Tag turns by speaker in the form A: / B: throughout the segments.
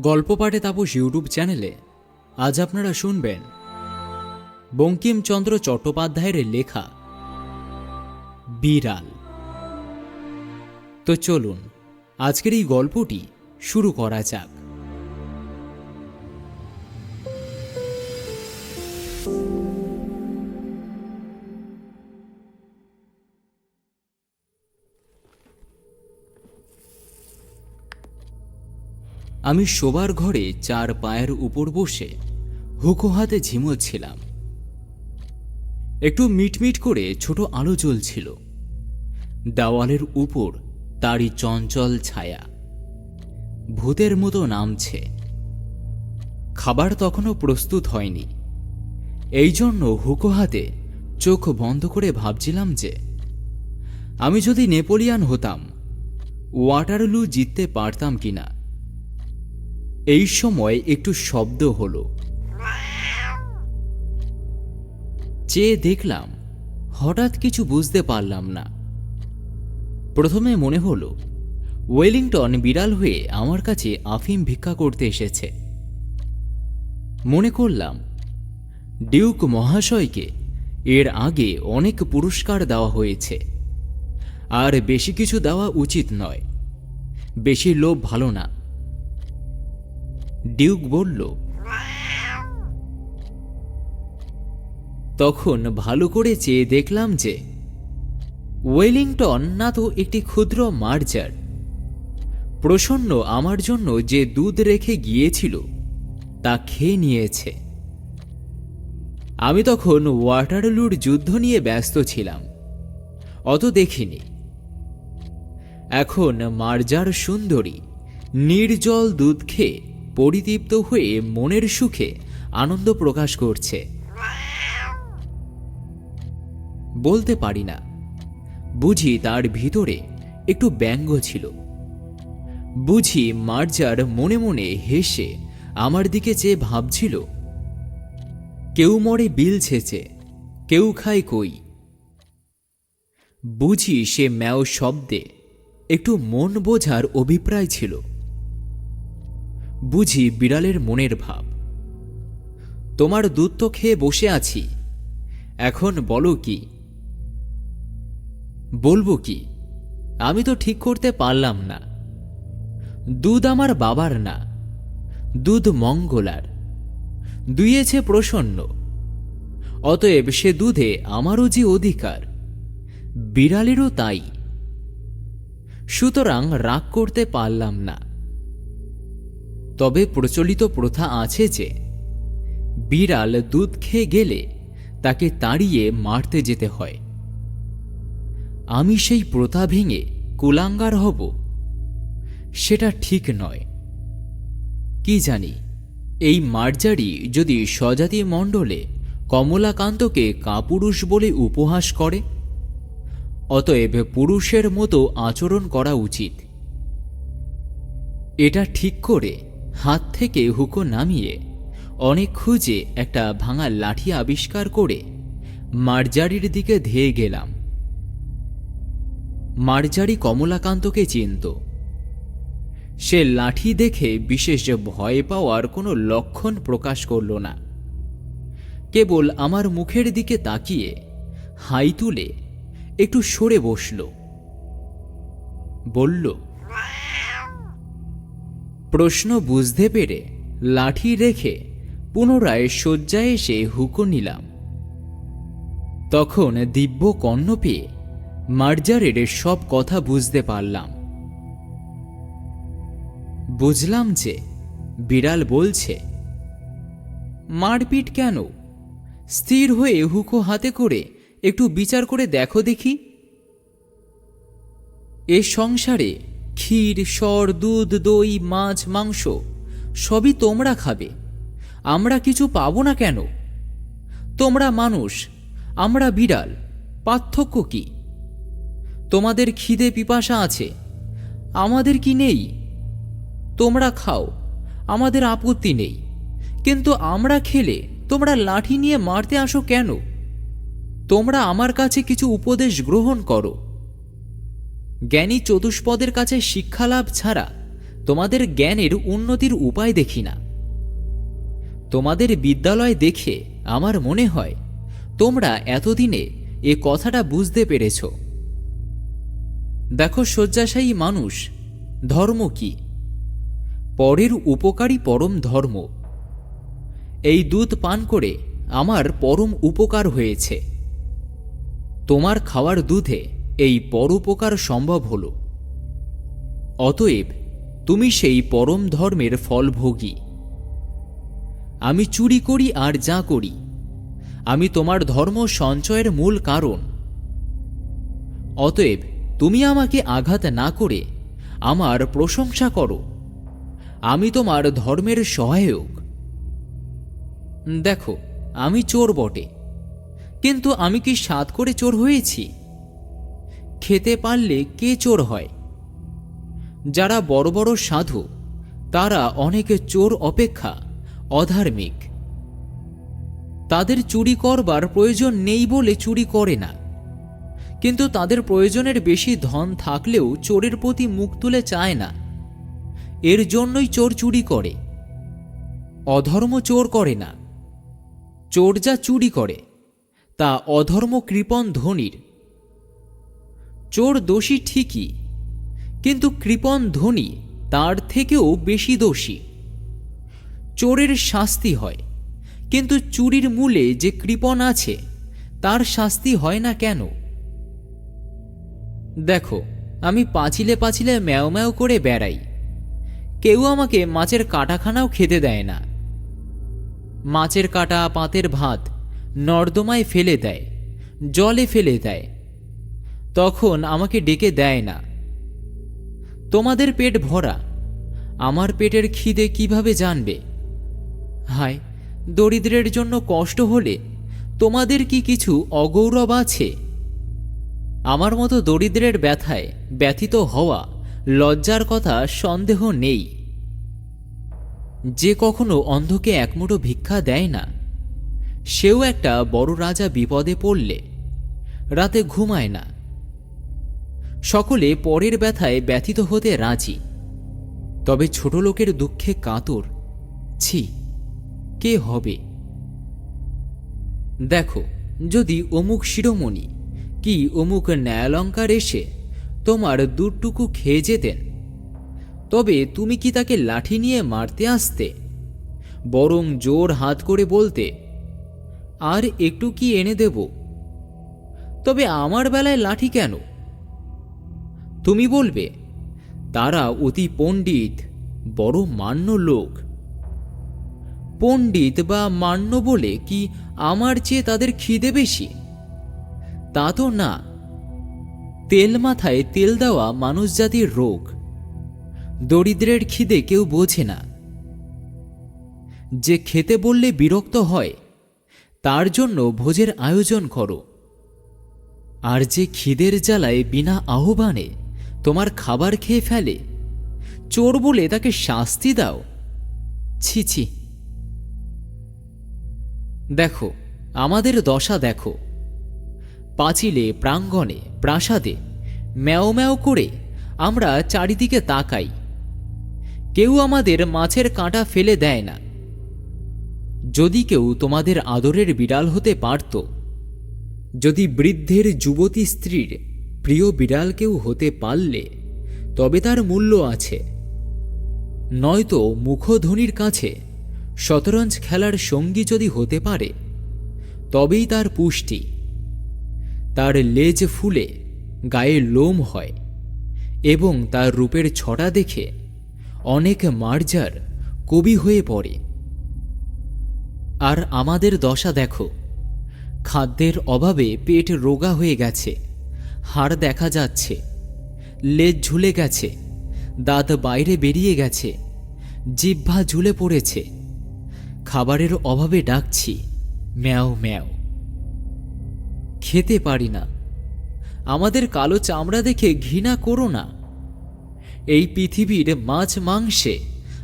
A: গল্প পাঠে তাপস ইউটিউব চ্যানেলে আজ আপনারা শুনবেন বঙ্কিমচন্দ্র চট্টোপাধ্যায়ের লেখা বিড়াল। তো চলুন, আজকের এই গল্পটি শুরু করা যাক। আমি শোবার ঘরে চার পায়ের উপর বসে হুকো হাতে ঝিমোচ্ছিলাম। একটু মিটমিট করে ছোট আলো জ্বলছিল। দেওয়ালের উপর তারই চঞ্চল ছায়া। ভূতের মতো নামছে। খাবার তখনও প্রস্তুত হয়নি। এই জন্য হুকো হাতে চোখ বন্ধ করে ভাবছিলাম যে, আমি যদি নেপোলিয়ান হতাম, ওয়াটারলু জিততে পারতাম কিনা। এই সময় একটু শব্দ হলো। চেয়ে দেখলাম, হঠাৎ কিছু বুঝতে পারলাম না। প্রথমে মনে হলো, ওয়েলিংটন বিড়াল হয়ে আমার কাছে আফিম ভিক্ষা করতে এসেছে। মনে করলাম, ডিউক মহাশয়কে এর আগে অনেক পুরস্কার দেওয়া হয়েছে। আর বেশি কিছু দেওয়া উচিত নয়। বেশি লোভ ভালো না। ডিউক বলল, তখন ভালো করে চেয়ে দেখলাম যে, ওয়েলিংটন না তো একটি ক্ষুদ্র মার্জার। প্রসন্ন আমার জন্য যে দুধ রেখে গিয়েছিল, তা খেয়ে নিয়েছে। আমি তখন ওয়াটারলুর যুদ্ধ নিয়ে ব্যস্ত ছিলাম, অত দেখিনি। এখন মার্জার সুন্দরী, নির্জল দুধ খেয়ে পরিতৃপ্ত হয়ে মনের সুখে আনন্দ প্রকাশ করছে। বলতে পারি না। বুঝি তার ভিতরে একটু ব্যঙ্গ ছিল। বুঝি মার্জার মনে মনে হেসে আমার দিকে চেয়ে ভাবছিল, কেউ মরে বিল ছেচে, কেউ খায় কই। বুঝি সে ম্যাও শব্দে একটু মন বোঝার অভিপ্রায় ছিল। বুঝি বিড়ালের মনের ভাব। তোমার দুধ তো খেয়ে বসে আছি। এখন বলো কি? বলব কি? আমি তো ঠিক করতে পারলাম না। দুধ আমার বাবার না। দুধ মঙ্গলার। দুইয়েছে প্রসন্ন। অতএব সে দুধে আমারও যে অধিকার, বিড়ালেরও তাই। সুতরাং রাগ করতে পারলাম না। তবে প্রচলিত প্রথা আছে যে, বিড়াল দুধ খেয়ে গেলে তাকে তাড়িয়ে মারতে যেতে হয়। আমি সেই প্রথা ভেঙে কুলাঙ্গার হব। সেটা ঠিক নয়। কি জানি, এই মার্জারি যদি স্বজাতি মণ্ডলে কমলাকান্তকে কাপুরুষ বলে উপহাস করে, অতএব পুরুষের মতো আচরণ করা উচিত। এটা ঠিক করে হাত থেকে হুকো নামিয়ে অনেক খুঁজে একটা ভাঙা লাঠি আবিষ্কার করে মার্জারির দিকে ধেয়ে গেলাম। মার্জারি কমলাকান্তকে চিনত। সে লাঠি দেখে বিশেষ ভয় পাওয়ার কোনো লক্ষণ প্রকাশ করল না। কেবল আমার মুখের দিকে তাকিয়ে হাই তুলে একটু সরে বসল। বলল প্রশ্ন বুঝতে পেরে লাঠি রেখে পুনরায় শয্যায় এসে হুকো নিলাম। তখন দিব্য কর্ণ পেয়ে মার্জারের সব কথা বুঝতে পারলাম। বুঝলাম যে বিড়াল বলছে, মারপিট কেন? স্থির হয়ে হুকো হাতে করে একটু বিচার করে দেখো দেখি। এ সংসারে ক্ষীর, সর, দুধ, দই, মাছ, মাংস, সবই তোমরা খাবে। আমরা কিছু পাবো না কেন? তোমরা মানুষ, আমরা বিড়াল, পার্থক্য কি? তোমাদের খিদে পিপাসা আছে, আমাদের কি নেই? তোমরা খাও, আমাদের আপত্তি নেই, কিন্তু আমরা খেলে তোমরা লাঠি নিয়ে মারতে আসো কেন? তোমরা আমার কাছে কিছু উপদেশ গ্রহণ করো। জ্ঞানী চতুষ্পদের কাছে শিক্ষালাভ ছাড়া তোমাদের জ্ঞানের উন্নতির উপায় দেখি না। তোমাদের বিদ্যালয় দেখে আমার মনে হয় তোমরা এতদিনে এ কথাটা বুঝতে পেরেছ। দেখো শয্যাশায়ী মানুষ, ধর্ম কি? পরের উপকারী পরম ধর্ম। এই দুধ পান করে আমার পরম উপকার হয়েছে। তোমার খাওয়ার দুধে এই পরোপকার সম্ভব হল। অতএব তুমি সেই পরম ধর্মের ফলভোগী। আমি চুরি করি আর যা করি, আমি তোমার ধর্ম সঞ্চয়ের মূল কারণ। অতএব তুমি আমাকে আঘাত না করে আমার প্রশংসা করো, আমি তোমার ধর্মের সহায়ক। দেখো, আমি চোর বটে, কিন্তু আমি কি সাত করে চোর হয়েছি? খেতে পারলে কে চোর হয়? যারা বড় বড় সাধু, তারা অনেকে চোর অপেক্ষা, অধার্মিক। তাদের চুরি করবার প্রয়োজন নেই বলে চুরি করে না। কিন্তু তাদের প্রয়োজনের বেশি ধন থাকলেও চোরের প্রতি মুখ তুলে চায় না। এর জন্যই চোর চুরি করে। অধর্ম চোর করে না। চোর যা চুরি করে, তা অধর্ম কৃপণ ধনির। চোর দোষী ঠিকই, কিন্তু কৃপণ ধনী তার থেকেও বেশি দোষী। চোরের শাস্তি হয়, কিন্তু চুরির মূলে যে কৃপণ আছে, তার শাস্তি হয় না কেন? দেখো, আমি পাঁচিলে পাঁচিলে ম্যাও ম্যাও করে বেড়াই। কেউ আমাকে মাছের কাটাখানাও খেতে দেয় না। মাছের কাটা, পাতের ভাত নর্দমায় ফেলে দেয়, জলে ফেলে দেয়। তখন আমাকে ডেকে দেয় না। তোমাদের পেট ভরা। আমার পেটের খিদে কীভাবে জানবে? হায়, দরিদ্রের জন্য কষ্ট হলে তোমাদের কি কিছু অগৌরব আছে? আমার মতো দরিদ্রের ব্যথায় ব্যথিত হওয়া লজ্জার কথা সন্দেহ নেই। যে কখনো অন্ধকে একমুঠো ভিক্ষা দেয় না, সেও একটা বড় রাজা বিপদে পড়লে, রাতে ঘুমায় না। সকলে পরের ব্যথায় ব্যথিত হতে রাজি। তবে ছোট লোকের দুঃখে কাতর, ছি, কে হবে? দেখো, যদি অমুক শিরোমণি, কি অমুক ন্যায়ালঙ্কার এসে তোমার দুটুকু খেয়ে যেতেন? তবে তুমি কি তাকে লাঠি নিয়ে মারতে আসতে? বরং জোর হাত করে বলতে, আর একটু কি এনে দেব? তবে আমার বেলায় লাঠি কেন? তুমি বলবে, তারা অতি পণ্ডিত, বড় মান্য লোক। পণ্ডিত বা মান্য বলে কি আমার চেয়ে তাদের খিদে বেশি? তা তো না। তেল মাথায় তেল দেওয়া মানুষ জাতির রোগ। দরিদ্রের খিদে কেউ বোঝে না। যে খেতে বললে বিরক্ত হয়, তার জন্য ভোজের আয়োজন করো। আর যে খিদের জ্বালায় বিনা আহ্বানে তোমার খাবার খেয়ে ফেলে। চোর বলে তাকে শাস্তি দাও। ছি ছি। দেখো, আমাদের দশা দেখো। পাঁচিলে, প্রাঙ্গণে, প্রাসাদে, ম্যাও ম্যাও করে আমরা চারিদিকে তাকাই। কেউ আমাদের মাছের কাঁটা ফেলে দেয় না। যদি কেউ তোমাদের আদরের বিড়াল হতে পারত, যদি বৃদ্ধের যুবতী স্ত্রীর প্রিয় বিড়াল কেউ হতে পারলে তবে তার মূল্য আছে। নয়তো মুখধ্বনির কাছে শতরঞ্জ খেলার সঙ্গী যদি হতে পারে, তবেই তার পুষ্টি। তার লেজ ফুলে গায়ে লোম হয় এবং তার রূপের ছটা দেখে অনেক মার্জার কবি হয়ে পড়ে। আর আমাদের দশা দেখো, খাদ্যের অভাবে পেট রোগা হয়ে গেছে। হাড় দেখা যাচ্ছে। লেজ ঝুলে গেছে। দাঁত বাইরে বেরিয়ে গেছে। জিহ্বা ঝুলে পড়েছে। খাবারের অভাবে ডাকছি। ম্যাও ম্যাও। খেতে পারি না। আমাদের কালো চামড়া দেখে ঘৃণা করো না। এই পৃথিবীর মাছ মাংসে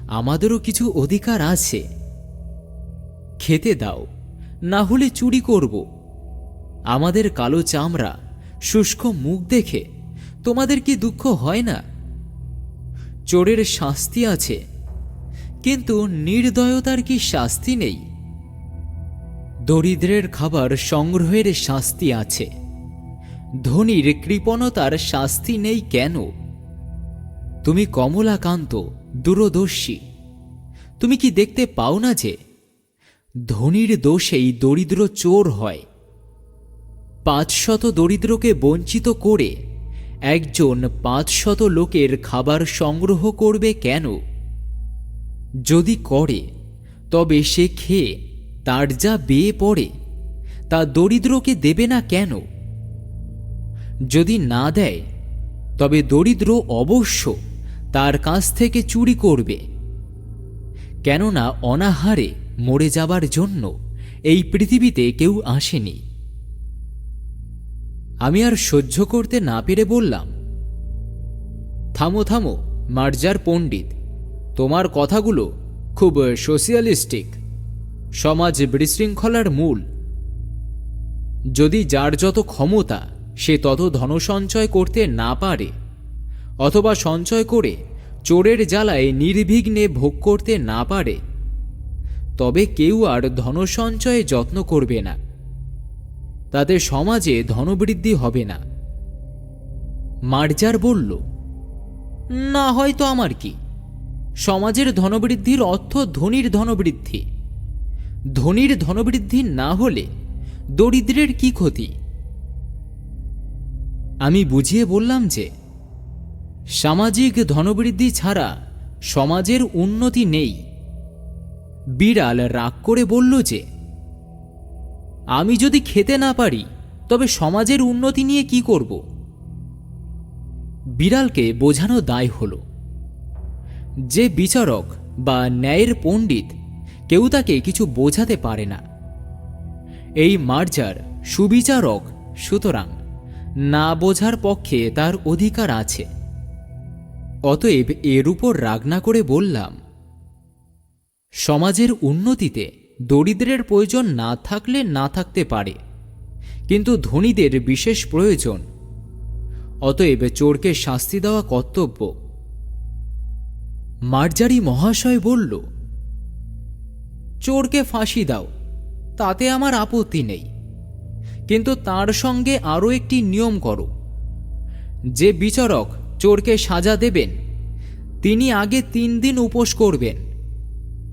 A: আমাদেরও কিছু অধিকার আছে। খেতে দাও, না হলে চুরি করব। আমাদের কালো চামড়া শুষ্ক মুখ দেখে, তোমাদের কি দুঃখ হয় না? চোরের শাস্তি আছে, কিন্তু নির্দয়তার কি শাস্তি নেই? দরিদ্রের খাবার সংগ্রহের শাস্তি আছে, ধনীর কৃপণতার শাস্তি নেই কেন? তুমি কমলাকান্ত, দূরদর্শী, তুমি কি দেখতে পাও না যে, ধনীর দোষেই দরিদ্র চোর হয়? পাঁচশত দরিদ্রকে বঞ্চিত করে একজন পাঁচশত লোকের খাবার সংগ্রহ করবে কেন? যদি করে, তবে সে খেয়ে তার যা বেয়ে পড়ে, তা দরিদ্রকে দেবে না কেন? যদি না দেয়, তবে দরিদ্র অবশ্য তার কাছ থেকে চুরি করবে। কেননা অনাহারে মরে যাবার জন্য এই পৃথিবীতে কেউ আসেনি। আমি আর সহ্য করতে না পেরে বললাম, থামো থামো, মার্জার পণ্ডিত, তোমার কথাগুলো খুব সোশিয়ালিস্টিক, সমাজ বিশৃঙ্খলার মূল। যদি যার যত ক্ষমতা, সে তত ধন সঞ্চয় করতে না পারে, অথবা সঞ্চয় করে চোরের জ্বালায় নির্বিঘ্নে ভোগ করতে না পারে, তবে কেউ আর ধনসঞ্চয়ে যত্ন করবে না। তাতে সমাজে ধনবৃদ্ধি হবে না। মার্জার বলল, না হয়তো আমার কি? সমাজের ধনবৃদ্ধির অর্থ ধনীর ধনবৃদ্ধি। ধনীর ধনবৃদ্ধি না হলে দরিদ্রের কি ক্ষতি? আমি বুঝিয়ে বললাম যে, সামাজিক ধনবৃদ্ধি ছাড়া সমাজের উন্নতি নেই। বিড়াল রাগ করে বলল যে আমি যদি খেতে না পারি, তবে সমাজের উন্নতি নিয়ে কি করব? বিড়ালকে বোঝানো দায় হল। যে বিচারক বা ন্যায়ের পণ্ডিত কেউ তাকে কিছু বোঝাতে পারে না। এই মার্জার সুবিচারক সুতরাং না বোঝার পক্ষে তার অধিকার আছে। অতএব এর উপর রাগ না করে বললাম, সমাজের উন্নতিতে দরিদ্রের প্রয়োজন না থাকলে না থাকতে পারে। কিন্তু ধনীদের বিশেষ প্রয়োজন। অতএব চোরকে শাস্তি দেওয়া কর্তব্য। মার্জারি মহাশয় বলল, চোরকে ফাঁসি দাও, তাতে আমার আপত্তি নেই। কিন্তু তার সঙ্গে আরও একটি নিয়ম করো। যে বিচারক চোরকে সাজা দেবেন, তিনি আগে তিন দিন উপোস করবেন।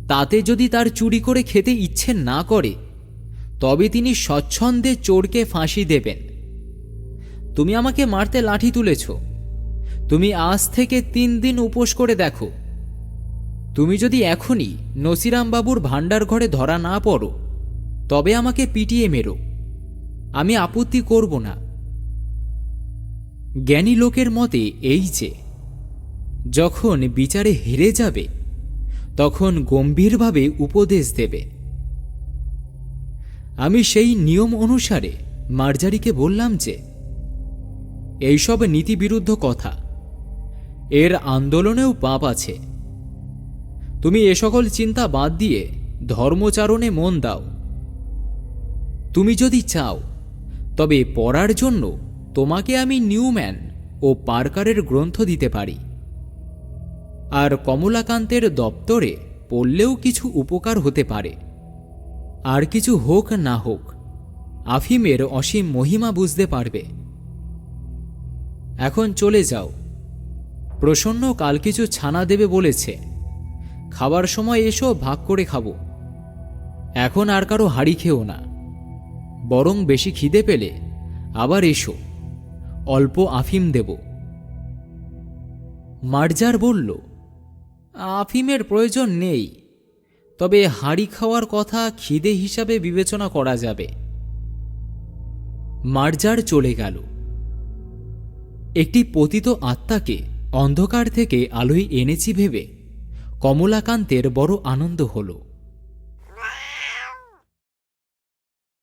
A: তাতে যদি তার চুরি করে খেতে ইচ্ছে না করে, তবে তিনি স্বচ্ছন্দে চোরকে ফাঁসি দেবেন। তুমি আমাকে মারতে লাঠি তুলেছ। তুমি আজ থেকে তিন দিন উপোস করে দেখো। তুমি যদি এখনই নসিরামবাবুর ভাণ্ডার ঘরে ধরা না পড়ো, তবে আমাকে পিটিয়ে মেরো। আমি আপত্তি করব না। জ্ঞানী লোকের মতে এই যে, যখন বিচারে হেরে যাবে তখন গম্ভীরভাবে উপদেশ দেবে। আমি সেই নিয়ম অনুসারে মার্জারিকে বললাম যে, এইসব নীতিবিরুদ্ধ কথা। এর আন্দোলনেও পাপ আছে। তুমি এ সকল চিন্তা বাদ দিয়ে ধর্মচারণে মন দাও। তুমি যদি চাও, তবে পড়ার জন্য তোমাকে আমি নিউম্যান ও পার্কারের গ্রন্থ দিতে পারি। আর কমলাকান্তের দপ্তরে পড়লেও কিছু উপকার হতে পারে। আর কিছু হোক না হোক, আফিমের অসীম মহিমা বুঝতে পারবে। এখন চলে যাও। প্রসন্ন কাল কিছু ছানা দেবে বলেছে, খাবার সময় এসো, ভাগ করে খাব। এখন আর কারও হাড়ি খেও না। বরং বেশি খিদে পেলে আবার এসো, অল্প আফিম দেব। মার্জার বলল আফিমের প্রয়োজন নেই। তবে হাঁড়ি খাওয়ার কথা খিদে হিসাবে বিবেচনা করা যাবে। মার্জার চলে গেল। একটি পতিত আত্মাকে অন্ধকার থেকে আলোয় এনেছি ভেবে কমলাকান্তের বড় আনন্দ হলো।